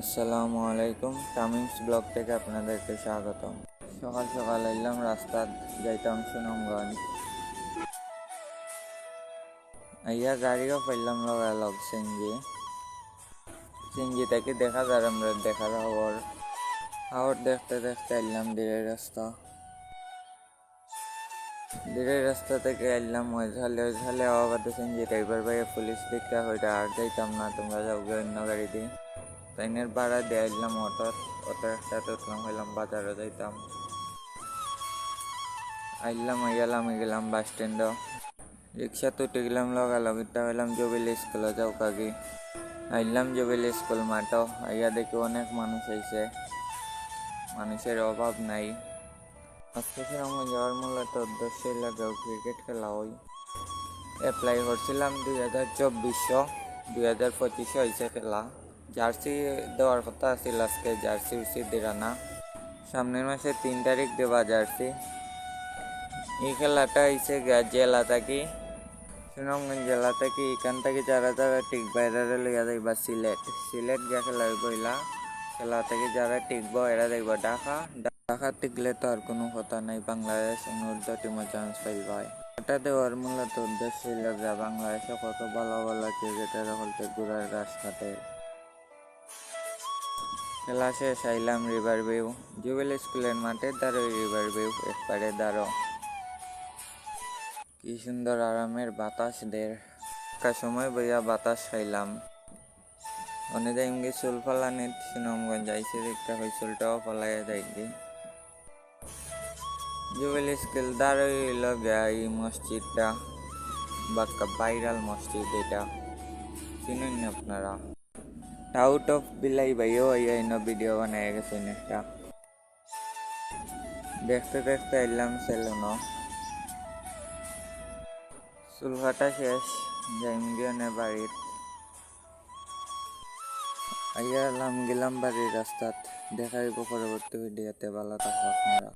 আসসালামু আলাইকুম, তামিমস ব্লগ থেকে আপনাদেরকে স্বাগতম। সকাল সকাল এলাম রাস্তা যাইতাম সুনামগঞ্জ। আইয়া গাড়িও পাইলাম লগালগ সিনজি সিনজি থেকে দেখা যায় আমরা দেখার খবর খবর দেখতে দেখতে এলাম দিনের রাস্তা। দিনের রাস্তা থেকে এলাম ওইঝালে ওইঝালে আবার সিনজি ড্রাইভার ভাইয়া পুলিশ দিকটা হইটা আর যাইতাম না, তোমরা যাও অন্য গাড়ি দিয়ে। ট্রেনের ভাড়া দিয়ে এলাম অটো অটো একটাতে উঠলাম হইলাম বাজারে যাইতাম। আইলাম গেলাম গেলাম বাস স্ট্যান্ড রিক্সা তো উঠে গেলাম লগালগ এটা হইলাম জুবিলি স্কুলে যাও কাকি আইলাম জুবিলি স্কুল মাঠও, আইয়া দেখি অনেক মানুষ আইছে। মানুষের অভাব নাই। আজকে সেরকম যাওয়ার মূলত উদ্দেশ্য লাগেও ক্রিকেট খেলা ওই অ্যাপ্লাই করছিলাম দুই হাজার চব্বিশশো, দুই হাজার পঁচিশে হয়েছে খেলা। জার্সি দেওয়ার কথা আছিল আজকে জার্সি উর্সি দিরা না সামনের মাসে তিন তারিখ দেবা জার্সি। এই খেলাটা হয়েছে জেলা থাকি, সুনামগঞ্জ জেলা থাকি। এখান থেকে যারা যারা ঠিক বাইরে লইয়া যাইবা, সিলেট। সিলেট গিয়া খেলা হইলা খেলা থেকে যারা টিকব এরা দেখবা ঢাকা। ঢাকা টিকলে তো আর কোনো কথা নাই, বাংলাদেশ অনুর্ধ টিমে চান্স পাইবাই এটা দেওয়ার মূলত উদ্দেশ্য ছিল যে বাংলাদেশে কত ভালো ভালো ক্রিকেটার হলতে ঘুরার গাছ কাটে খেলা শেষ আইলাম রিভার ভিউ, জুবেল স্কুলের মাঠে দাঁড়ো রিভার ভিউ একবারে দাঁড়ো কি সুন্দর আরামের বাতাস দের। একটা সময় বইয়া বাতাস খাইলাম। অনেক এমনি চুল ফালানি সুনামগঞ্জ আইসে দেখতে হয়, চুলটাও ফালাইয়া যাইকি জুবেল স্কুল দাঁড়ো হইল গিয়া এই মসজিদটা, বাক্কা ভাইরাল মসজিদ এটা। চিনেন আপনারা? আউট অফ বিলাই ভাইও আইয়া ইনো ভিডিও বানায় গেছেন একটা দেখতে দেখতে এলাম সেলুনো চুল কাটা শেষ যাইম গিয়ে বাড়িত আইয়া এলাম গেলাম বাড়ির রাস্তাত দেখাইব পরবর্তী ভিডিওতে ভালো থাকো আপনারা